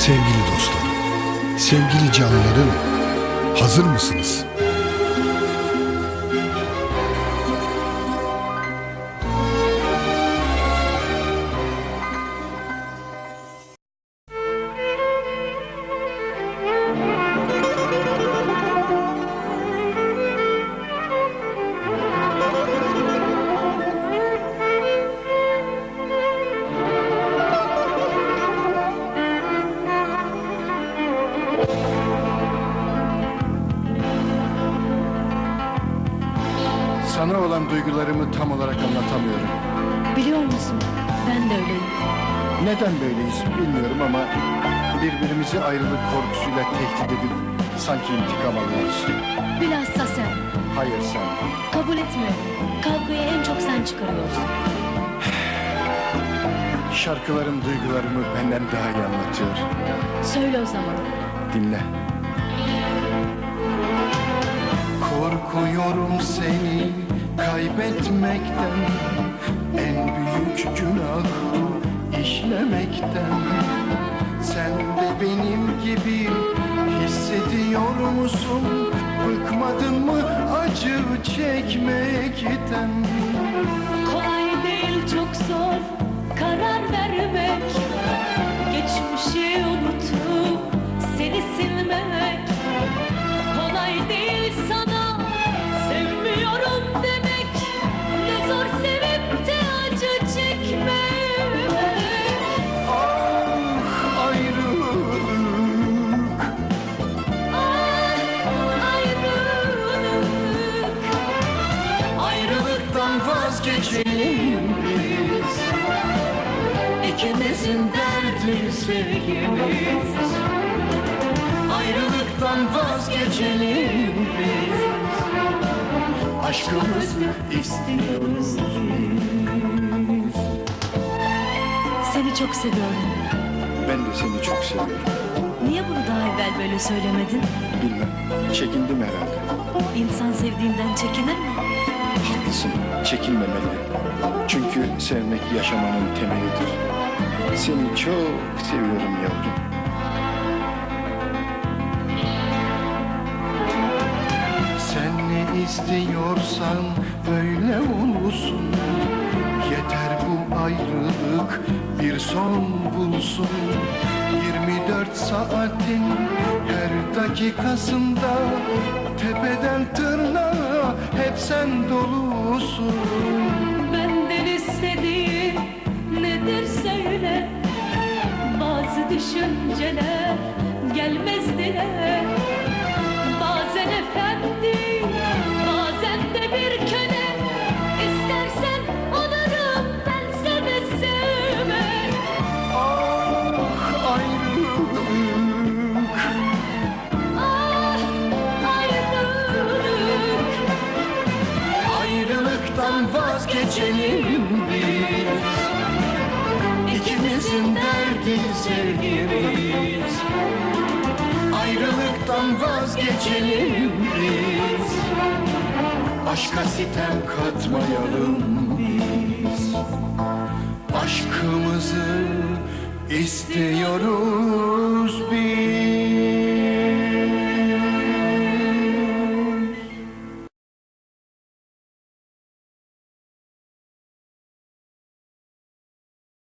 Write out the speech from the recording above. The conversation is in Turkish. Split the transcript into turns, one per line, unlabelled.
Sevgili dostlarım, sevgili canlarım, hazır mısınız?
Sana olan duygularımı tam olarak anlatamıyorum.
Biliyor musun? Ben de öyleyim.
Neden böyleyiz bilmiyorum ama birbirimizi ayrılık korkusuyla tehdit edip sanki intikam alıyoruz.
Bilhassa sen.
Hayır sen.
Kabul etmiyorum. Kavgayı en çok sen çıkarıyorsun.
Şarkılarım duygularımı benden daha iyi anlatıyor.
Söyle o zaman.
Dinle. Korkuyorum seni kaybetmekten En büyük günah işlemekten Sen de benim gibi hissediyor musun? Bıkmadın mı acı çekmekten?
Kolay değil çok zor
Biz. İkimizin derdi sevgimiz. Ayrılıktan vazgeçelim biz. Aşkımızı istiyoruz biz.
Seni çok seviyorum.
Ben de seni çok seviyorum.
Niye bunu daha evvel böyle söylemedin?
Bilmem. Çekindim herhalde.
İnsan sevdiğinden çekinir mi?
Haklısın çekinmemeli. Çünkü sevmek yaşamanın temelidir. Seni çok seviyorum yavrum. Sen ne istiyorsan öyle olsun. Yeter bu ayrılık bir son bulsun. 24 saatin her dakikasında sen dolusun.
Benden istediğin nedir söyle. Bazı düşünceler gelmez
Ayrılıktan vazgeçelim biz. İkimizin derdi sevgimiz. Ayrılıktan vazgeçelim biz. Aşka sitem katmayalım biz. Aşkımızı istiyoruz